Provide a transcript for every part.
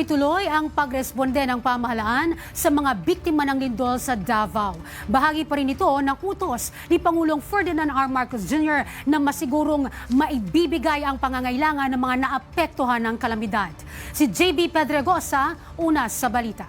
Tuloy-tuloy ang pagresponde ng pamahalaan sa mga biktima ng lindol sa Davao. Bahagi pa rin ito ng utos ni Pangulong Ferdinand R. Marcos Jr. na masigurong maibibigay ang pangangailangan ng mga naapektuhan ng kalamidad. Si JB Pedregosa, una sa balita.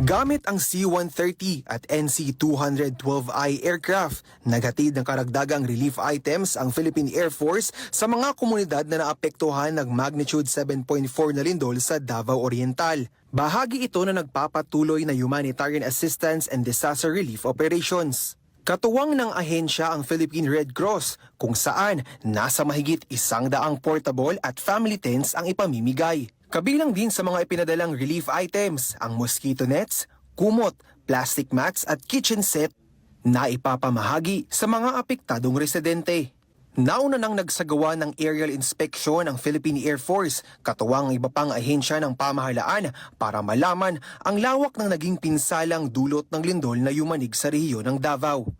Gamit ang C-130 at NC-212I aircraft, naghatid ng karagdagang relief items ang Philippine Air Force sa mga komunidad na naapektuhan ng magnitude 7.4 na lindol sa Davao Oriental. Bahagi ito na nagpapatuloy na humanitarian assistance and disaster relief operations. Katuwang ng ahensya ang Philippine Red Cross kung saan nasa mahigit isang daang portable at family tents ang ipamimigay. Kabilang din sa mga ipinadalang relief items ang mosquito nets, kumot, plastic mats at kitchen set na ipapamahagi sa mga apektadong residente. Nauna nang nagsagawa ng aerial inspection ang Philippine Air Force, katuwang iba pang ahensya ng pamahalaan para malaman ang lawak ng naging pinsalang dulot ng lindol na yumanig sa rehiyon ng Davao.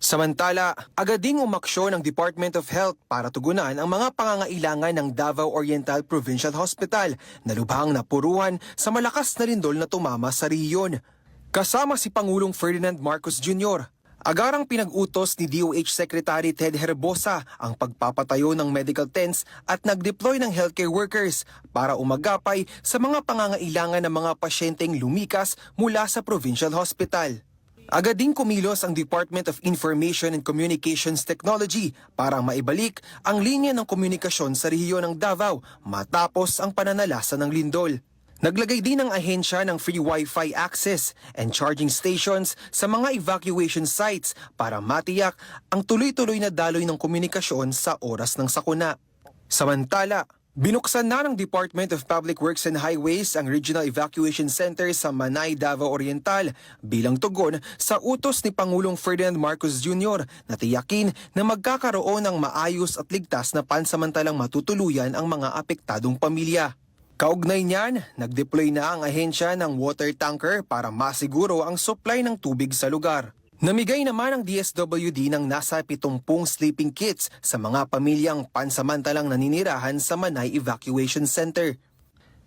Samantala, agad ding umaksyon ng Department of Health para tugunan ang mga pangangailangan ng Davao Oriental Provincial Hospital na lubhang napuruhan sa malakas na lindol na tumama sa rehiyon. Kasama si Pangulong Ferdinand Marcos Jr., agarang pinag-utos ni DOH Secretary Ted Herbosa ang pagpapatayo ng medical tents at nag-deploy ng healthcare workers para umagapay sa mga pangangailangan ng mga pasyenteng lumikas mula sa provincial hospital. Agad ding kumilos ang Department of Information and Communications Technology para maibalik ang linya ng komunikasyon sa rehiyon ng Davao matapos ang pananalasa ng lindol. Naglagay din ang ahensya ng free Wi-Fi access and charging stations sa mga evacuation sites para matiyak ang tuloy-tuloy na daloy ng komunikasyon sa oras ng sakuna. Samantala, Binuksan na ng Department of Public Works and Highways ang Regional Evacuation Center sa Manay, Davao Oriental bilang tugon sa utos ni Pangulong Ferdinand Marcos Jr. na tiyakin na magkakaroon ng maayos at ligtas na pansamantalang matutuluyan ang mga apektadong pamilya. Kaugnay niyan, nag-deploy na ang ahensya ng water tanker para masiguro ang supply ng tubig sa lugar. Namigay naman ang DSWD ng nasa 70 sleeping kits sa mga pamilyang pansamantalang naninirahan sa Manay Evacuation Center.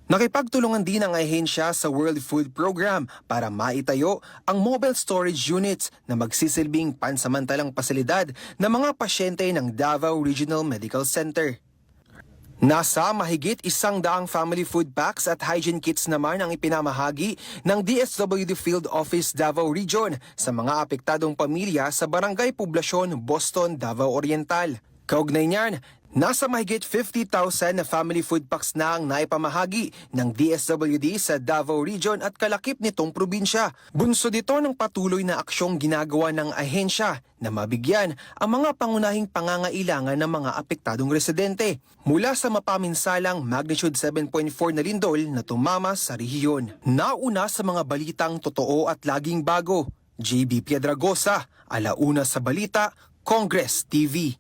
Nakipagtulungan din ang ahensya sa World Food Program para maitayo ang mobile storage units na magsisilbing pansamantalang pasilidad ng mga pasyente ng Davao Regional Medical Center. Nasa mahigit isang daang family food packs at hygiene kits naman ang ipinamahagi ng DSWD Field Office Davao Region sa mga apektadong pamilya sa Barangay Poblasyon, Boston, Davao Oriental. Kaugnay niyan, nasa mahigit 50,000 na family food packs na ang naipamahagi ng DSWD sa Davao Region at kalakip nitong probinsya. Bunso dito ng patuloy na aksyong ginagawa ng ahensya na mabigyan ang mga pangunahing pangangailangan ng mga apektadong residente mula sa mapaminsalang magnitude 7.4 na lindol na tumama sa rehiyon. Nauna sa mga balitang totoo at laging bago, JB Piedragosa, Alauna sa Balita, Congress TV.